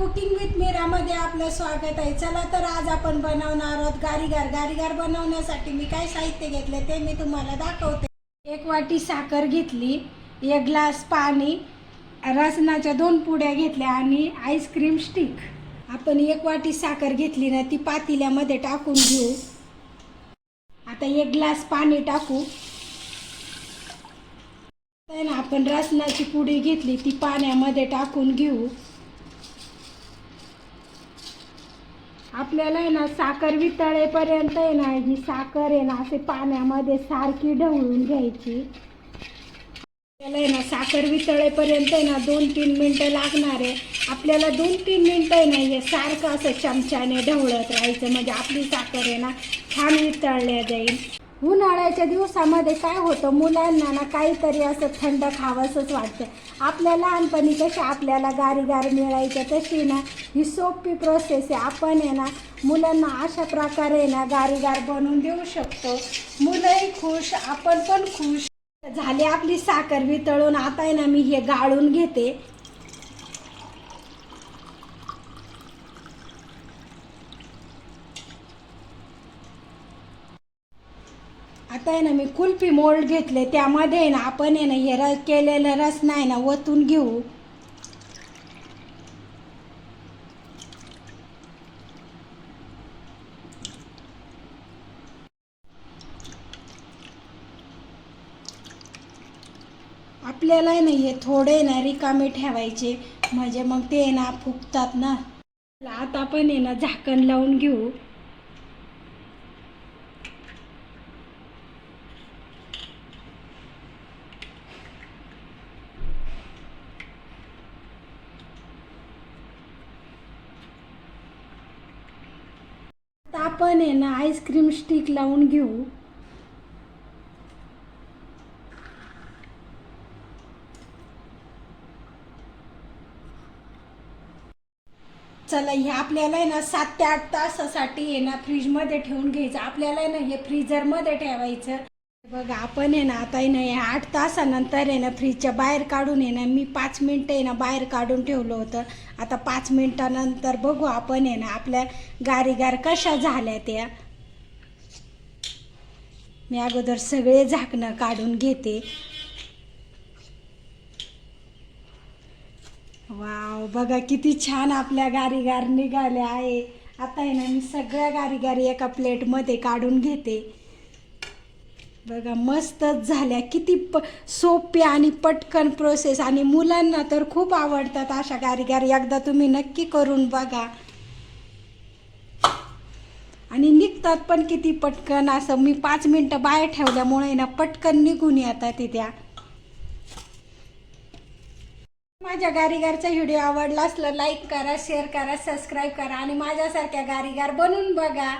Cooking with मीरामध्ये आपलं स्वागत आहे. चला तर आज आपण बनवणार आहोत गारीगार. गारीगार बनवण्यासाठी मी काय साहित्य घेतले ते मी तुम्हाला दाखवते. एक वाटी साखर घेतली एक ग्लास पाणी रसनाच्या दोन पुड्या घेतल्या आणि आईस्क्रीम स्टिक आपण एक वाटी साखर घेतली ना ती पातेल्यामध्ये टाकून घेऊ. आता एक ग्लास पाणी टाकू. ना आपण रसनाची पुडी घेतली ती पाण्यामध्ये टाकून घेऊ. आपल्याला आहे ना साखर वितळेपर्यंत आहे ना ही साखर आहे ना असे पाण्यामध्ये सारखी ढवळून घ्यायची. आपल्याला आहे ना साखर वितळेपर्यंत आहे ना दोन तीन मिनटं लागणार आहे. आपल्याला दोन तीन मिनटं आहे ना हे सारखं असं चमच्याने ढवळत राहायचं. म्हणजे आपली साखर आहे ना छान वितळल्या जाईल. उन्हाळ्याच्या दिवसामध्ये काय होतं? मुलांना ना काहीतरी असं थंड खावंसंच वाटतं. आपल्या लहानपणी कशा आपल्याला गारीगार मिळायच्या तशी ना ही सोपी प्रोसेस आहे. आपण आहे ना मुलांना अशा प्रकारे ना गारीगार बनवून देऊ शकतो. मुलंही खुश आपण पण खुश. झाली आपली साखर वितळून आता आहे ना मी हे गाळून घेते. आता आहे ना मी कुल्फी मोल्ड घेतले त्यामध्ये आहे ना आपण आहे ना हे रस केलेलं रस नाही ना ओतून घेऊ. आपल्याला आहे ना हे थोडे ना रिकामे ठेवायचे म्हणजे मग ते ना फुगतात ना. आता आपण आहे ना झाकण लावून घेऊ. आपण आहे ना आईस्क्रीम स्टिक लावून घेऊ. चला हे आपल्याला आहे ना सात ते आठ तासासाठी आहे ना फ्रीजमध्ये ठेवून घ्यायचं. आपल्याला आहे ना हे फ्रीजरमध्ये ठेवायचं. बघा आपण आहे ना आता आहे ना हे आठ तासानंतर आहे ना फ्रीजच्या बाहेर काढून आहे ना मी पाच मिनटं आहे ना बाहेर काढून ठेवलं होतं. आता पाच मिनटानंतर बघू आपण आहे ना आपल्या गारीगार कशा झाल्या त्या. मी अगोदर सगळे झाकणं काढून घेते. वाव बघा किती छान आपल्या गारीगार निघाल्या आहे. आता आहे ना मी सगळ्या गारीगारी एका प्लेटमध्ये काढून घेते. बघा मस्तच झाल्या. किती प सोपी आणि पटकन प्रोसेस आणि मुलांना तर खूप आवडतात अशा गारीगार. एकदा तुम्ही नक्की करून बघा. आणि निघतात पण किती पटकन. असं मी पाच मिनटं बाहेर ठेवल्यामुळे ना पटकन निघून येतात तिथ्या माझ्या गारीगारचा व्हिडिओ आवडला असला लाईक करा शेअर करा सबस्क्राईब करा. आणि माझ्यासारख्या गारीगार बनून बघा.